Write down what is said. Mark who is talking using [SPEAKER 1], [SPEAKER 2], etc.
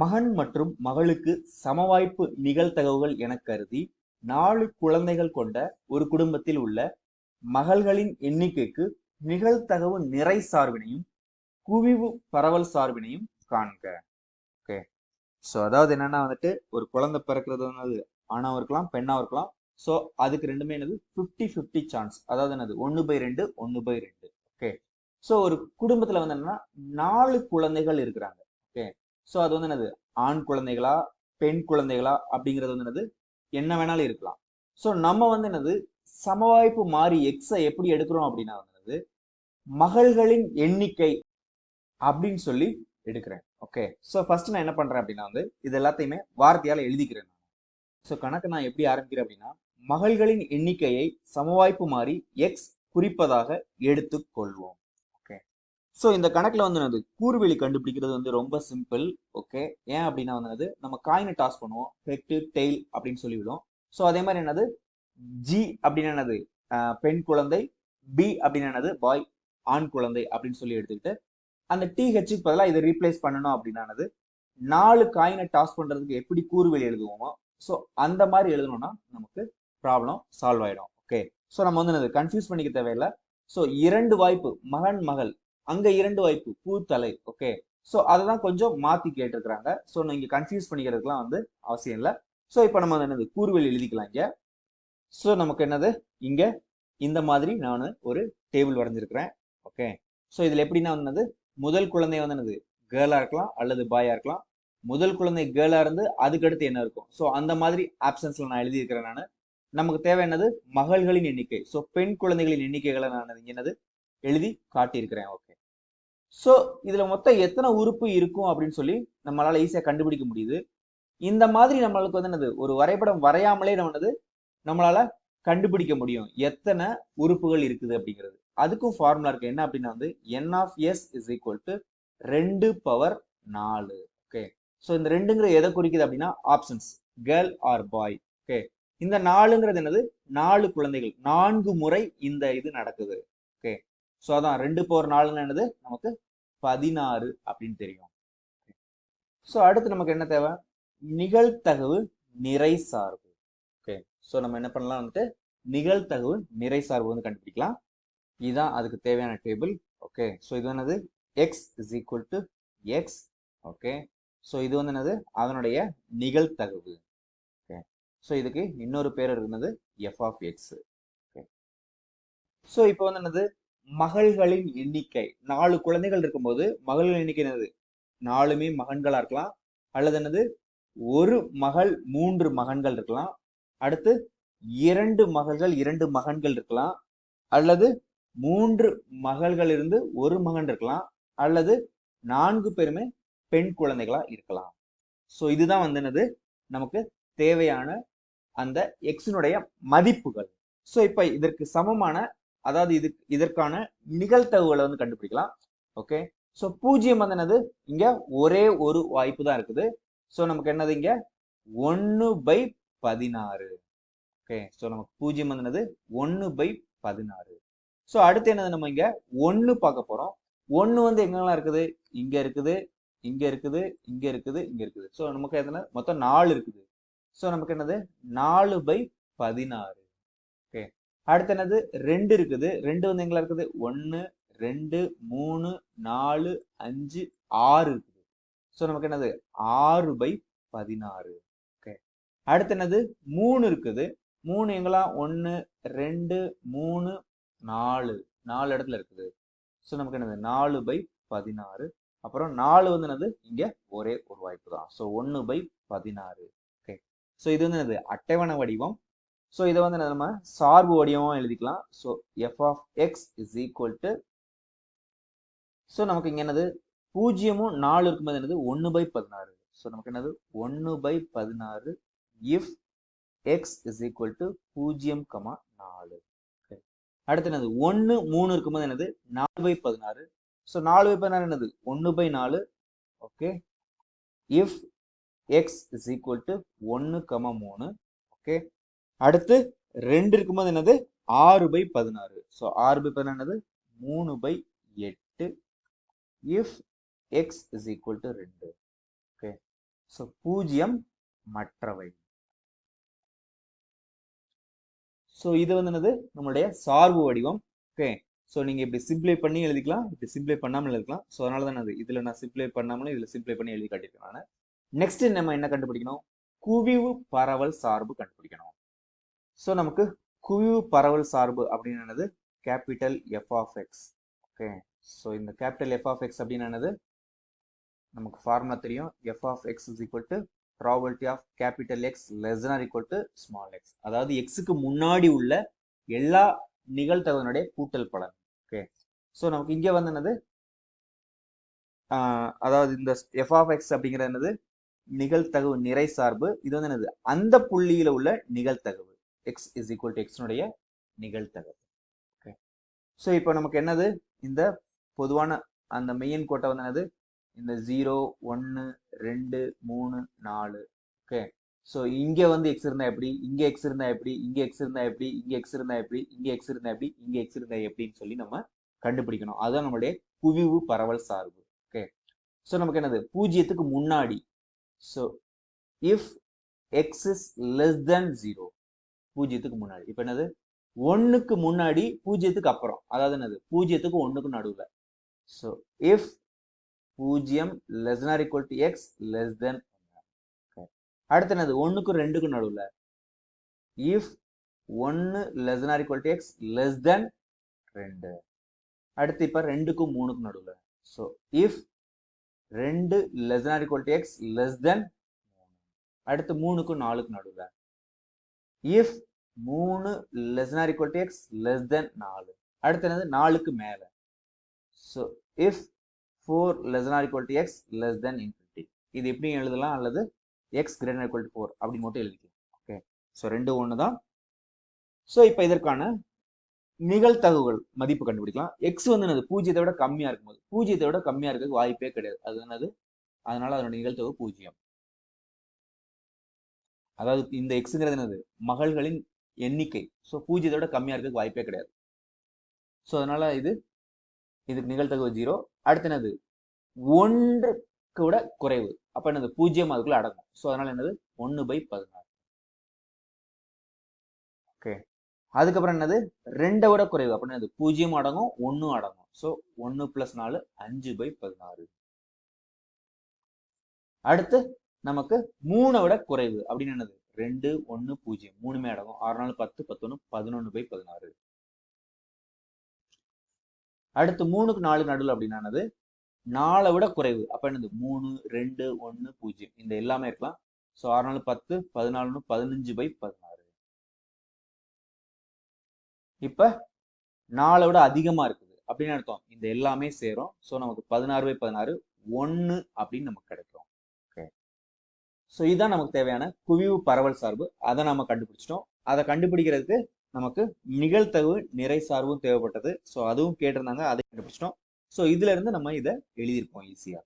[SPEAKER 1] மகன் மற்றும் மகளுக்கு சமவாய்ப்பு நிகழ்தகவுகள் என கருதி நாலு குழந்தைகள் கொண்ட ஒரு குடும்பத்தில் உள்ள மகள்களின் எண்ணிக்கைக்கு நிகழ்தகவு நிறை சார்பினையும் குவிவு பரவல் சார்பினையும் காண்க. ஓகே ஸோ அதாவது என்னன்னா வந்துட்டு ஒரு குழந்தை பிறக்கிறது வந்து ஆணாவும் இருக்கலாம் பெண்ணாவும் இருக்கலாம். ஸோ அதுக்கு ரெண்டுமே என்னது? ஃபிஃப்டி ஃபிஃப்டி சான்ஸ் அதாவது என்னது? ஒன்று பை ரெண்டு ஒன்று பை ரெண்டு. ஓகே ஸோ ஒரு குடும்பத்தில் வந்து என்னன்னா நாலு குழந்தைகள் இருக்கிறாங்க. ஓகே ஸோ அது வந்து என்னது? ஆண் குழந்தைகளா பெண் குழந்தைகளா அப்படிங்கிறது வந்து என்னது? என்ன வேணாலும் இருக்கலாம். ஸோ நம்ம வந்து என்னது? சமவாய்ப்பு மாறி எக்ஸை எப்படி எடுக்கிறோம் அப்படின்னா வந்து மகள்களின் எண்ணிக்கை அப்படின்னு சொல்லி எடுக்கிறேன். ஓகே ஸோ ஃபர்ஸ்ட் நான் என்ன பண்றேன் அப்படின்னா வந்து இது எல்லாத்தையுமே வார்த்தையால் எழுதிக்கிறேன் நான். ஸோ கணக்கு நான் எப்படி ஆரம்பிக்கிறேன் அப்படின்னா மகள்களின் எண்ணிக்கையை சமவாய்ப்பு மாறி எக்ஸ் குறிப்பதாக எடுத்துக்கொள்வோம். ஸோ இந்த கணக்கில் வந்து என்னது கூறுவெளி கண்டுபிடிக்கிறது வந்து ரொம்ப சிம்பிள் ஓகே ஏன் அப்படின்னா வந்து நம்ம காயினை டாஸ் பண்ணுவோம் ஹெட்டு டெய்ல் அப்படின்னு சொல்லிவிடும் ஸோ அதே மாதிரி என்னது? ஜி அப்படின்னு என்னது? பெண் குழந்தை பி அப்படின்னு என்னது? பாய் ஆண் குழந்தை அப்படின்னு சொல்லி எடுத்துக்கிட்டு அந்த டிஹெச்சுக்கு பதிலாக இதை ரீப்ளேஸ் பண்ணணும் அப்படின்னானது நாலு காயினை டாஸ் பண்ணுறதுக்கு எப்படி கூறுவெளி எழுதுவோமோ ஸோ அந்த மாதிரி எழுதணும்னா நமக்கு ப்ராப்ளம் சால்வ் ஆகிடும் ஓகே ஸோ நம்ம வந்து என்னது கன்ஃபியூஸ் பண்ணிக்க தேவையில்லை. ஸோ இரண்டு வாய்ப்பு மகன் மகள் அங்க இரண்டு வாய்ப்பு பூத்தலை ஓகே ஸோ அதை தான் கொஞ்சம் மாத்தி கேட்டிருக்கிறாங்க. ஸோ நீங்க கன்ஃபியூஸ் பண்ணிக்கிறதுக்குலாம் வந்து அவசியம் இல்லை. ஸோ இப்போ நம்ம வந்து என்னது? கூறுவெளி எழுதிக்கலாம் இங்க. ஸோ நமக்கு என்னது? இங்க இந்த மாதிரி நான் ஒரு டேபிள் வரைஞ்சிருக்கிறேன் ஓகே ஸோ இதுல எப்படின்னா வந்து முதல் குழந்தை வந்து என்னது? கேர்ளா இருக்கலாம் அல்லது பாயா இருக்கலாம். முதல் குழந்தை கேர்ளா இருந்து அதுக்கடுத்து என்ன இருக்கும்? ஸோ அந்த மாதிரி ஆப்ஷன்ஸ்ல நான் எழுதியிருக்கிறேன் நான். நமக்கு தேவை என்னது? மகள்களின் எண்ணிக்கை. ஸோ பெண் குழந்தைகளின் எண்ணிக்கைகளை நான் என்னது? எழுதி காட்டியிருக்கிறேன் ஓகே ஸோ இதில் மொத்தம் எத்தனை உறுப்பு இருக்கும் அப்படின்னு சொல்லி நம்மளால் ஈஸியாக கண்டுபிடிக்க முடியுது. இந்த மாதிரி நம்மளுக்கு வந்து என்னது? ஒரு வரைபடம் வரையாமலே நம்ம என்னது? நம்மளால் கண்டுபிடிக்க முடியும். எத்தனை உறுப்புகள் இருக்குது அப்படிங்கிறது. அதுக்கும் ஃபார்முலா இருக்கு. என்ன அப்படின்னா வந்து N of S is equal to ரெண்டு பவர் நாலு. ஓகே ஸோ இந்த ரெண்டுங்கிற எதை குறிக்குது அப்படின்னா options girl or boy okay இந்த நாலுங்கிறது என்னது? நாலு குழந்தைகள். நான்கு முறை இந்த இது நடக்குது. ஓகே ஸோ அதான் ரெண்டு போகிற நாலுன்னு என்னது? நமக்கு பதினாறு அப்படின்னு தெரியும். ஸோ அடுத்து நமக்கு என்ன தேவை? நிகழ்த்தகவு நிறை சார்பு. ஓகே ஸோ நம்ம என்ன பண்ணலாம் வந்துட்டு? நிகழ்த்தகவு நிறை சார்பு வந்து கண்டுபிடிக்கலாம். இதுதான் அதுக்கு தேவையான டேபிள். ஓகே ஸோ இது என்னது? X is equal to X okay so இது வந்து என்னது? அதனுடைய நிகழ்த்தகவு ஓகே ஸோ இதுக்கு இன்னொரு பேர் இருந்தது F of X okay so இப்போ வந்து என்னது? மகள்களின் எண்ணிக்கை. நாலு குழந்தைகள் இருக்கும்போது மகள்கள் எண்ணிக்கை என்னது? நாலுமே மகன்களா இருக்கலாம். அல்லது என்னது? ஒரு மகள் மூன்று மகன்கள் இருக்கலாம். அடுத்து இரண்டு மகள்கள் இரண்டு மகன்கள் இருக்கலாம். அல்லது மூன்று மகள்கள் இருந்து ஒரு மகன் இருக்கலாம். அல்லது நான்கு பேருமே பெண் குழந்தைகளா இருக்கலாம். ஸோ இதுதான் வந்து என்னது? நமக்கு தேவையான அந்த எக்ஸினுடைய மதிப்புகள். ஸோ இப்போ இதற்கு சமமான அதாவது இது இதற்கான நிகழ்த்தவுகளை வந்து கண்டுபிடிக்கலாம். ஓகே ஸோ பூஜ்ஜியம் வந்து என்னது? இங்க ஒரே ஒரு வாய்ப்பு தான் இருக்குது. ஸோ நமக்கு என்னது இங்க? ஒன்னு பை பதினாறு. ஓகே ஸோ நமக்கு பூஜ்ஜியம் வந்து என்னது? ஒன்னு பை பதினாறு. ஸோ அடுத்து என்னது நம்ம இங்க? ஒன்னு பார்க்க போறோம். ஒன்னு வந்து எங்கெல்லாம் இருக்குது? இங்க இருக்குது இங்க இருக்குது இங்க இருக்குது இங்க இருக்குது. ஸோ நமக்கு எத்தனை மொத்தம் நாலு இருக்குது. ஸோ நமக்கு என்னது? நாலு பை பதினாறு. ஓகே அடுத்து என்னது? ரெண்டு இருக்குது. ரெண்டு வந்து எங்களா இருக்குது? ஒன்னு ரெண்டு மூணு நாலு அஞ்சு ஆறு இருக்குது. ஸோ நமக்கு என்னது? ஆறு பை பதினாறு. ஓகே அடுத்து என்னது? மூணு இருக்குது. மூணு எங்களா ஒன்று ரெண்டு மூணு நாலு. நாலு இடத்துல இருக்குது. ஸோ நமக்கு என்னது? நாலு பை பதினாறு. அப்புறம் நாலு வந்து என்னது? இங்கே ஒரே ஒரு வாய்ப்பு தான். ஸோ ஒன்று பை பதினாறு. ஓகே ஸோ இது வந்து என்னது? அட்டவணை வடிவம். ஸோ இதை வந்து நம்ம சார்பு வடிவமாக எழுதிக்கலாம். So F of X is equal to so நமக்கு இங்கே என்னது? பூஜ்ஜியமும் நாலு இருக்கும்போது என்னது? ஒன்று பை பதினாறு. ஸோ நமக்கு என்னது? ஒன்று பை பதினாறு. If X is equal to பூஜ்ஜியம் கமா நாலு. அடுத்து என்னது? ஒன்று மூணு இருக்கும்போது என்னது? நாலு பை பதினாறு. ஸோ நாலு பை பதினாறு என்னது? ஒன்று பை நாலு. Okay if X is equal to ஒன்று கமா மூணு. ஓகே அடுத்து ரெண்டு இருக்கும்போது என்னது? ஆறு பை பதினாறு. ஸோ ஆறு பை பதினாறு என்னது? மூணு பை எட்டு. If X is equal to ரெண்டு. ஓகே ஸோ பூஜ்ஜியம் மற்றவை. ஸோ இது வந்து என்னது? நம்மளுடைய சார்பு வடிவம். ஓகே ஸோ நீங்கள் இப்படி சிம்ப்ளை பண்ணி எழுதிக்கலாம். இப்படி சிம்ப்ளை பண்ணாமல் எழுதிக்கலாம் ஸோ அதனால தான் அது இதில் நான் சிம்ப்ளை பண்ணாமலும் இதில் சிம்ப்ளை பண்ணி எழுதி காட்டியிருக்கேன் நான். நெக்ஸ்ட் நம்ம என்ன கண்டுபிடிக்கணும்? குவிவு பரவல் சார்பு கண்டுபிடிக்கணும். ஸோ நமக்கு குவிவு பரவல் சார்பு அப்படின்னு என்னது? Capital F of X okay so இந்த கேபிட்டல் எஃப் ஆஃப் எக்ஸ் அப்படின்னு என்னது? நமக்கு ஃபார்முலா தெரியும். F of X is equal to probability of capital X less or equal to small X அதாவது எக்ஸுக்கு முன்னாடி உள்ள எல்லா நிகழ்த்தகனுடைய கூட்டல் பலன். ஓகே ஸோ நமக்கு இங்கே வந்து என்னது? ஆஹ் அதாவது இந்த எஃப் ஆஃப் எக்ஸ் அப்படிங்கிறது என்னது? நிகழ்த்தகவு நிறை சார்பு. இது வந்து என்னது? அந்த புள்ளியில் உள்ள நிகழ்த்தகவு எக்ஸ் இஸ் ஈக்குவல் டு எக்ஸ்னுடைய நிகழ்தகவு. ஓகே ஸோ இப்போ நமக்கு என்னது? இந்த பொதுவான அந்த மெயின் கோட்டை வந்து என்னது? இந்த ஜீரோ ஒன்று ரெண்டு மூணு நாலு. ஓகே ஸோ இங்கே வந்து எக்ஸ் இருந்தா எப்படி? இங்கே எக்ஸ் இருந்தா எப்படி? இங்கே எக்ஸ் இருந்தா எப்படி? இங்கே எக்ஸ் இருந்தா எப்படி? இங்கே எக்ஸ் இருந்தா எப்படி? இங்கே எக்ஸ் இருந்தா எப்படின்னு சொல்லி நம்ம கண்டுபிடிக்கணும். அதுதான் நம்மளுடைய குவிவு பரவல் சார்பு. ஓகே ஸோ நமக்கு என்னது? பூஜ்ஜியத்துக்கு முன்னாடி. So if X is less than zero பூஜ்ஜியத்துக்கு முன்னாடி. இப்போ என்னது? ஒன்றுக்கு முன்னாடி பூஜ்ஜியத்துக்கு அப்புறம். அதாவது என்னது? பூஜ்ஜியத்துக்கு ஒன்றுக்கு நடுவில். ஸோ இஃப் பூஜ்ஜியம் less or equal to X less than அடுத்து என்னது? ஒன்றுக்கும் ரெண்டுக்கும் நடுவில். இஃப் ஒன்று less or equal to X less than ரெண்டு. அடுத்து இப்போ ரெண்டுக்கும் மூணுக்கும் நடுவில். ஸோ இஃப் ரெண்டு less or equal to X less than அடுத்து மூணுக்கும் நாலுக்கும் நடுவில். இஃப் மூணு less or equal to X less than நாலு. அடுத்து என்னது? நாலுக்கு மேலே. So if four less or equal to X less than infinity இது எப்படி எழுதலாம்? அல்லது X greater equal to four அப்படின்னு மட்டும் எழுதிக்கலாம். ஓகே ஸோ ரெண்டு ஒன்று தான். ஸோ இப்போ இதற்கான நிகழ்தகவுகள் மதிப்பு கண்டுபிடிக்கலாம். எக்ஸ் வந்து என்னது? பூஜ்ஜியத்தை விட கம்மியாக இருக்கும்போது. பூஜ்ஜியத்தை விட கம்மியாக இருக்க வாய்ப்பே கிடையாது. அது என்னது? அதனால அதனுடைய நிகழ்த்தகவு பூஜ்ஜியம். அதாவது இந்த எக்ஸுங்கிறது என்னது? மகள்களின் எண்ணிக்கை. ஸோ பூஜ்ஜியத்தை விட கம்மியாக இருக்க வாய்ப்பே கிடையாது. ஸோ அதனால இது இதுக்கு நிகழ்த்தகவு ஜீரோ அடுத்து என்னது? ஒன்றுக்கு விட குறைவு. அப்போ என்னது? பூஜ்ஜியம் அதுக்குள்ள அடங்கும். ஸோ அதனால என்னது? ஒன்று பை பதினாறு. ஓகே அதுக்கப்புறம் என்னது? ரெண்டை விட குறைவு. அப்போ என்னது? பூஜ்ஜியம் அடங்கும் ஒன்றும் அடங்கும். ஸோ ஒன்று பிளஸ் நாலு அஞ்சு பை பதினாறு. அடுத்து நமக்கு மூணை விட குறைவு. அப்படின்னு என்னது? ரெண்டு ஒன்று பூஜ்ஜியம். மூணுமே அடங்கும். ஆறு நாள் பத்து பத்தொன்று பதினொன்று பை பதினாறு. அடுத்து மூணுக்கு நாலு நடுவில் அப்படின்னானது நாலை விட குறைவு. அப்ப என்னது? மூணு ரெண்டு ஒன்று பூஜ்ஜியம். இந்த எல்லாமே இருக்கலாம். ஸோ ஆறு நாள் பத்து பதினாலுன்னு பதினஞ்சு பை பதினாறு. இப்ப நாலை விட அதிகமா இருக்குது. அப்படின்னு அர்த்தம். இந்த எல்லாமே சேரும். ஸோ நமக்கு பதினாறு பை பதினாறு ஒன்று அப்படின்னு நமக்கு கிடைக்கும். ஸோ இதுதான் நமக்கு தேவையான குவிவு பரவல் சார்பு. அதை நம்ம கண்டுபிடிச்சிட்டோம். அதை கண்டுபிடிக்கிறதுக்கு நமக்கு நிகழ்தகவு நிறை சார்பும் தேவைப்பட்டது. ஸோ அதுவும் கேட்டிருந்தாங்க அதை கண்டுபிடிச்சிட்டோம். ஸோ இதுல இருந்து நம்ம இதை எழுதியிருப்போம் ஈஸியாக